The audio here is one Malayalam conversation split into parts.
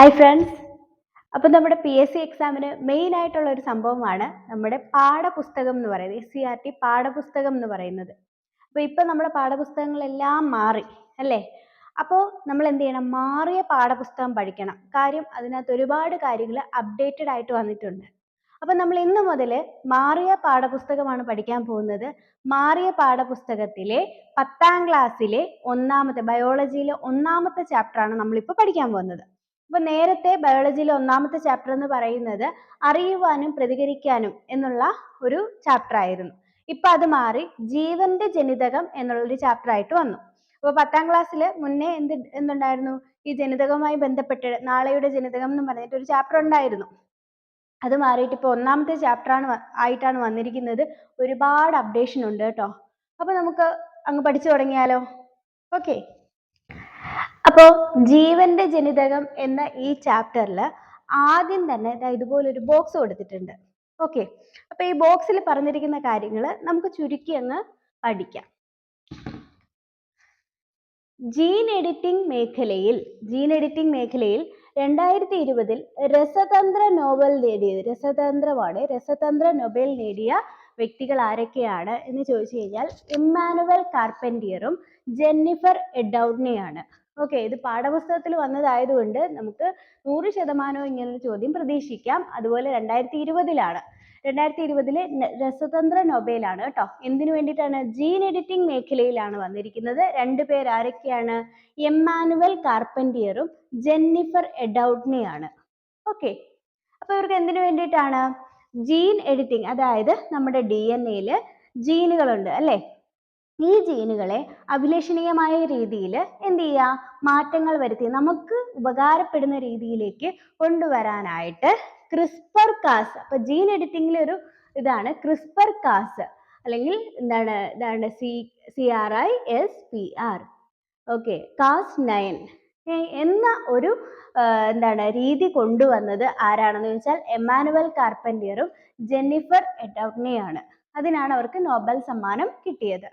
ഹായ് ഫ്രണ്ട്സ് അപ്പം നമ്മുടെ പി എസ് സി എക്സാമിന് മെയിൻ ആയിട്ടുള്ള ഒരു സംഭവമാണ് നമ്മുടെ പാഠപുസ്തകം എന്ന് പറയുന്നത് എസ് സി ആർ ടി പാഠപുസ്തകം എന്ന് പറയുന്നത്. അപ്പോൾ ഇപ്പം നമ്മുടെ പാഠപുസ്തകങ്ങളെല്ലാം മാറി അല്ലേ? അപ്പോൾ നമ്മൾ എന്ത് ചെയ്യണം? മാറിയ പാഠപുസ്തകം പഠിക്കണം. കാര്യം അതിനകത്ത് ഒരുപാട് കാര്യങ്ങൾ അപ്ഡേറ്റഡ് ആയിട്ട് വന്നിട്ടുണ്ട്. അപ്പം നമ്മൾ ഇന്ന് മുതൽ മാറിയ പാഠപുസ്തകമാണ് പഠിക്കാൻ പോകുന്നത്. മാറിയ പാഠപുസ്തകത്തിലെ പത്താം ക്ലാസ്സിലെ ഒന്നാമത്തെ ബയോളജിയിലെ ഒന്നാമത്തെ ചാപ്റ്ററാണ് നമ്മളിപ്പോൾ പഠിക്കാൻ പോകുന്നത്. അപ്പൊ നേരത്തെ ബയോളജിയിലെ ഒന്നാമത്തെ ചാപ്റ്റർ എന്ന് പറയുന്നത് അറിയുവാനും പ്രതികരിക്കാനും എന്നുള്ള ഒരു ചാപ്റ്റർ ആയിരുന്നു. ഇപ്പൊ അത് മാറി ജീവന്റെ ജനിതകം എന്നുള്ള ഒരു ചാപ്റ്റർ ആയിട്ട് വന്നു. അപ്പൊ പത്താം ക്ലാസ്സിൽ മുന്നേ എന്ത് എന്തുണ്ടായിരുന്നു? ഈ ജനിതകവുമായി ബന്ധപ്പെട്ട് നാളെയുടെ ജനിതകം എന്ന് പറഞ്ഞിട്ട് ഒരു ചാപ്റ്റർ ഉണ്ടായിരുന്നു. അത് മാറിയിട്ട് ഇപ്പോൾ ഒന്നാമത്തെ ചാപ്റ്റർ ആണ് ആയിട്ടാണ് വന്നിരിക്കുന്നത്. ഒരുപാട് അപ്ഡേഷൻ ഉണ്ട് കേട്ടോ. അപ്പൊ നമുക്ക് അങ്ങ് പഠിച്ചു തുടങ്ങിയാലോ? ഓക്കെ അപ്പോൾ ജീവന്റെ ജനിതകം എന്ന ഈ ചാപ്റ്ററിൽ ആദ്യം തന്നെ ഇതാ ഇതുപോലൊരു ബോക്സ് കൊടുത്തിട്ടുണ്ട്. ഓക്കെ അപ്പൊ ഈ ബോക്സിൽ പറഞ്ഞിരിക്കുന്ന കാര്യങ്ങൾ നമുക്ക് ചുരുക്കി അങ്ങ് പഠിക്കാം. ജീൻ എഡിറ്റിംഗ് മേഖലയിൽ ജീൻ എഡിറ്റിംഗ് മേഖലയിൽ രണ്ടായിരത്തി ഇരുപതിൽ രസതന്ത്ര നോബൽ നേടിയത് രസതന്ത്രമാണ്. രസതന്ത്ര നൊബേൽ നേടിയ വ്യക്തികൾ ആരൊക്കെയാണ് എന്ന് ചോദിച്ചു കഴിഞ്ഞാൽ ഇമ്മാനുവൽ കാർപ്പന്റിയറും ജെന്നിഫർ എഡൌഡ്നെയാണ്. ഓക്കെ ഇത് പാഠപുസ്തകത്തിൽ വന്നതായതുകൊണ്ട് നമുക്ക് നൂറ് ശതമാനവും ഇങ്ങനൊരു ചോദ്യം പ്രതീക്ഷിക്കാം. അതുപോലെ രണ്ടായിരത്തി ഇരുപതിലാണ് രണ്ടായിരത്തി ഇരുപതിലെ രസതന്ത്ര നൊബേലാണ് കേട്ടോ. എന്തിനു വേണ്ടിയിട്ടാണ്? ജീൻ എഡിറ്റിംഗ് മേഖലയിലാണ് വന്നിരിക്കുന്നത്. രണ്ട് പേർ ആരൊക്കെയാണ്? എമ്മാനുവൽ കാർപ്പന്റിയറും ജെന്നിഫർ എഡൌട്ട്നെയാണ്. ഓക്കെ അപ്പോൾ ഇവർക്ക് എന്തിനു വേണ്ടിയിട്ടാണ്? ജീൻ എഡിറ്റിംഗ് അതായത് നമ്മുടെ ഡി എൻ എയിൽ ജീനുകളുണ്ട് അല്ലേ? ഈ ജീനുകളെ അഭിലഷണീയമായ രീതിയിൽ എന്ത് ചെയ്യുക? മാറ്റങ്ങൾ വരുത്തി. നമുക്ക് ഉപകാരപ്പെടുന്ന രീതിയിലേക്ക് കൊണ്ടുവരാനായിട്ട് ക്രിസ്പർ കാസ് അപ്പൊ ജീൻ എഡിറ്റിംഗിലെ ഒരു ഇതാണ് ക്രിസ്പർ കാസ് അല്ലെങ്കിൽ എന്താണ്? ഇതാണ് C C R I S P R okay Cas nine എന്ന ഒരു എന്താണ് രീതി കൊണ്ടുവന്നത് ആരാണെന്ന് ചോദിച്ചാൽ എമാനുവൽ കാർപ്പന്റിയറും ജെന്നിഫർ എഡൗട്നെയാണ് അതിനാണ് അവർക്ക് നോബൽ സമ്മാനം കിട്ടിയത്.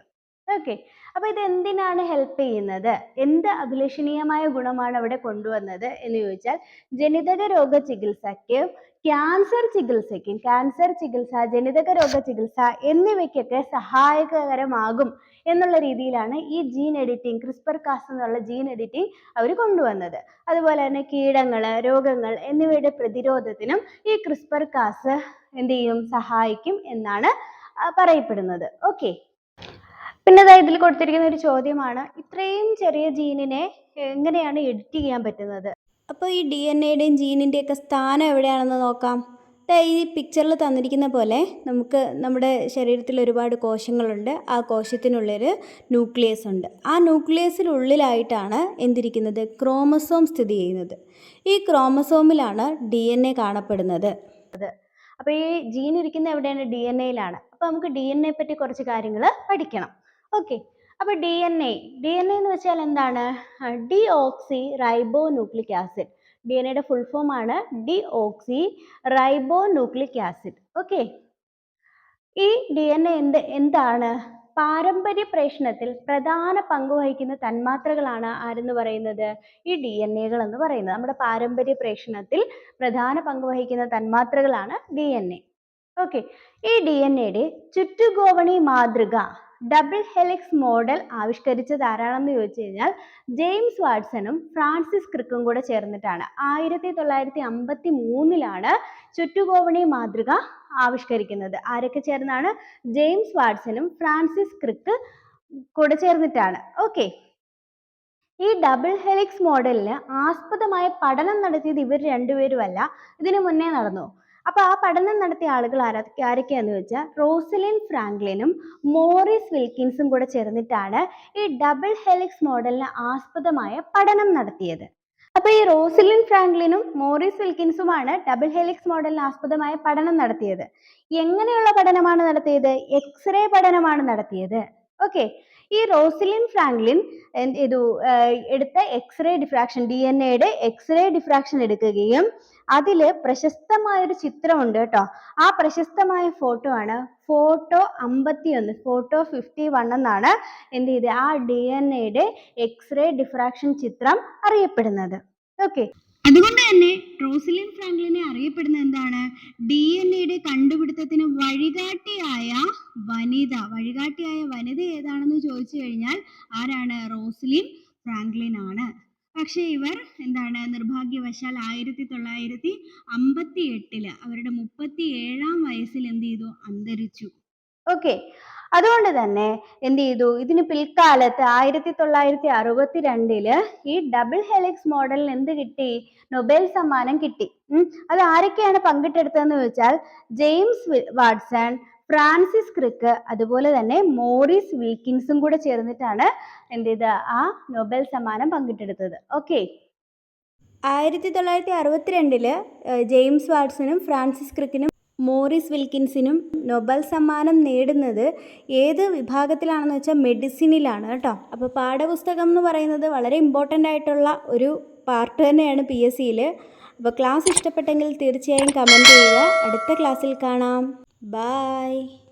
ഓക്കെ അപ്പോൾ ഇത് എന്തിനാണ് ഹെൽപ്പ് ചെയ്യുന്നത്? എന്ത് അഭിലഷണീയമായ ഗുണമാണ് അവിടെ കൊണ്ടുവന്നത് എന്ന് ചോദിച്ചാൽ ജനിതക രോഗ ചികിത്സയ്ക്ക് ക്യാൻസർ ചികിത്സയ്ക്കും ക്യാൻസർ ചികിത്സ ജനിതക രോഗ ചികിത്സ എന്നിവയ്ക്കൊക്കെ സഹായകരമാകും എന്നുള്ള രീതിയിലാണ് ഈ ജീൻ എഡിറ്റിംഗ് ക്രിസ്പർ കാസ് എന്നുള്ള ജീൻ എഡിറ്റിംഗ് അവർ കൊണ്ടുവന്നത്. അതുപോലെ തന്നെ കീടങ്ങൾ രോഗങ്ങൾ എന്നിവയുടെ പ്രതിരോധത്തിനും ഈ ക്രിസ്പർ കാസ് എന്ത് ചെയ്യും? സഹായിക്കും എന്നാണ് പറയപ്പെടുന്നത്. ഓക്കെ പിന്നെ ഇതിൽ കൊടുത്തിരിക്കുന്ന ഒരു ചോദ്യമാണ് ഇത്രയും ചെറിയ ജീനിനെ എങ്ങനെയാണ് എഡിറ്റ് ചെയ്യാൻ പറ്റുന്നത്? അപ്പോൾ ഈ ഡി എൻ എയുടെയും ജീനിന്റെയും ഒക്കെ സ്ഥാനം എവിടെയാണെന്ന് നോക്കാം. ഈ പിക്ചറിൽ തന്നിരിക്കുന്ന പോലെ നമുക്ക് നമ്മുടെ ശരീരത്തിൽ ഒരുപാട് കോശങ്ങളുണ്ട്. ആ കോശത്തിനുള്ളിൽ ന്യൂക്ലിയസ് ഉണ്ട്. ആ ന്യൂക്ലിയസിനുള്ളിലായിട്ടാണ് എന്തിരിക്കുന്നത്? ക്രോമസോം സ്ഥിതി ചെയ്യുന്നത്. ഈ ക്രോമസോമിലാണ് ഡി എൻ എ കാണപ്പെടുന്നത്. അപ്പോൾ ഈ ജീൻ ഇരിക്കുന്ന എവിടെയാണ്? ഡി എൻ എയിലാണ് അപ്പോൾ നമുക്ക് ഡി എൻ എ പറ്റി കുറച്ച് കാര്യങ്ങൾ പഠിക്കണം. ഓക്കെ. അപ്പൊ D N A D N A എന്ന് വെച്ചാൽ എന്താണ്? Deoxyribonucleic acid D N എയുടെ ഫുൾ ഫോം ആണ് deoxyribonucleic acid okay. ഈ ഡി എൻ എ എന്ത് എന്താണ്? പാരമ്പര്യ പ്രേഷണത്തിൽ പ്രധാന പങ്ക് വഹിക്കുന്ന തന്മാത്രകളാണ് ആരെന്ന് പറയുന്നത്? ഈ ഡി എൻ എകൾ എന്ന് പറയുന്നത്. നമ്മുടെ പാരമ്പര്യ പ്രേഷണത്തിൽ പ്രധാന പങ്ക് വഹിക്കുന്ന തന്മാത്രകളാണ് ഡി എൻ എ ഓക്കെ. ഈ ഡി എൻ എയുടെ ചുറ്റുഗോവണി മാതൃക ഡബിൾ ഹെലിക്സ് മോഡൽ ആവിഷ്കരിച്ചത് ആരാണെന്ന് ചോദിച്ചു കഴിഞ്ഞാൽ ജെയിംസ് വാട്സണും ഫ്രാൻസിസ് ക്രിക്കും കൂടെ ചേർന്നിട്ടാണ്. ആയിരത്തി തൊള്ളായിരത്തി അമ്പത്തി മൂന്നിലാണ് ചുറ്റുകോവണി മാതൃക ആവിഷ്കരിക്കുന്നത്. ആരൊക്കെ ചേർന്നാണ്? ജെയിംസ് വാട്സണും ഫ്രാൻസിസ് ക്രിക്ക് കൂടെ ചേർന്നിട്ടാണ്. ഓക്കെ. ഈ ഡബിൾ ഹെലിക്സ് മോഡലിന് ആസ്പദമായ പഠനം നടത്തിയത് ഇവർ രണ്ടുപേരുമല്ല. ഇതിനു മുന്നേ നടന്നു. അപ്പോൾ ആ പഠനം നടത്തിയ ആളുകൾ ആരൊക്കെ ആരൊക്കെയാന്ന് വെച്ചാൽ റോസലിൻ ഫ്രാങ്ക്ലിനും മോറിസ് വിൽക്കിൻസും കൂടെ ചേർന്നിട്ടാണ് ഈ ഡബിൾ ഹെലിക്സ് മോഡലിന് ആസ്പദമായ പഠനം നടത്തിയത്. അപ്പൊ ഈ റോസലിൻ ഫ്രാങ്ക്ലിനും മോറിസ് വിൽക്കിൻസുമാണ് ഡബിൾ ഹെലിക്സ് മോഡലിന് ആസ്പദമായ പഠനം നടത്തിയത്. എങ്ങനെയുള്ള പഠനമാണ് നടത്തിയത്? എക്സ്റേ പഠനമാണ് നടത്തിയത്. ഓക്കെ. ഈ റോസലിൻ ഫ്രാങ്ക്ലിൻ ഇത് എടുത്ത എക്സ്റേ ഡിഫ്രാക്ഷൻ ഡി എൻ എയുടെ എക്സ്റേ ഡിഫ്രാക്ഷൻ എടുക്കുകയും അതിൽ പ്രശസ്തമായ ഒരു ചിത്രമുണ്ട് കേട്ടോ. ആ പ്രശസ്തമായ ഫോട്ടോ ആണ് ഫോട്ടോ അമ്പത്തി ഒന്ന് ഫോട്ടോ ഫിഫ്റ്റി വൺ എന്നാണ് എന്ത് ചെയ്ത് ആ ഡി എൻ എയുടെ എക്സ്റേ ഡിഫ്രാക്ഷൻ ചിത്രം അറിയപ്പെടുന്നത്. ഓക്കെ അതുകൊണ്ട് തന്നെ റോസലിൻ ഫ്രാങ്ക്ലിനെ അറിയപ്പെടുന്നത് എന്താണ്? ഡി എൻ എയുടെ കണ്ടുപിടുത്തത്തിന് വഴികാട്ടിയായ വനിത. വഴികാട്ടിയായ വനിത ഏതാണെന്ന് ചോദിച്ചു കഴിഞ്ഞാൽ ആരാണ്? റോസലിൻ ഫ്രാങ്ക്ലിൻ ആണ് പക്ഷേ ഇവർ എന്താണ് നിർഭാഗ്യവശാൽ ആയിരത്തി തൊള്ളായിരത്തി അമ്പത്തി എട്ടിൽ അവരുടെ മുപ്പത്തി ഏഴാം വയസ്സിൽ എന്ത് ചെയ്തു? അന്തരിച്ചു. ഓക്കെ. അതുകൊണ്ട് തന്നെ എന്ത് ചെയ്തു? ഇതിന് പിൽക്കാലത്ത് ആയിരത്തി തൊള്ളായിരത്തി അറുപത്തി രണ്ടിൽ ഈ ഡബിൾ ഹെലിക്സ് മോഡലിന് എന്ത് കിട്ടി? നൊബേൽ സമ്മാനം കിട്ടി. ഉം. അത് ആരൊക്കെയാണ് പങ്കിട്ടെടുത്തതെന്ന് വെച്ചാൽ ജെയിംസ് വാട്സൺ ഫ്രാൻസിസ് ക്രിക്ക് അതുപോലെ തന്നെ മോറിസ് വിൽക്കിൻസും കൂടെ ചേർന്നിട്ടാണ് എന്ത് ചെയ്ത് ആ നോബൽ സമ്മാനം പങ്കിട്ടെടുത്തത്. ഓക്കെ. ആയിരത്തി തൊള്ളായിരത്തി അറുപത്തിരണ്ടിൽ ജെയിംസ് വാട്സണും ഫ്രാൻസിസ് ക്രിക്കിനും മോറിസ് വിൽക്കിൻസിനും നൊബൽ സമ്മാനം നേടുന്നത് ഏത് വിഭാഗത്തിലാണെന്ന് വെച്ചാൽ മെഡിസിനിലാണ് കേട്ടോ. അപ്പോൾ പാഠപുസ്തകം എന്ന് പറയുന്നത് വളരെ ഇമ്പോർട്ടന്റ് ആയിട്ടുള്ള ഒരു പാർട്ട് തന്നെയാണ് പി എസ് സിയിൽ അപ്പോൾ ക്ലാസ് ഇഷ്ടപ്പെട്ടെങ്കിൽ തീർച്ചയായും കമന്റ് ചെയ്യുക. അടുത്ത ക്ലാസ്സിൽ കാണാം. Bye!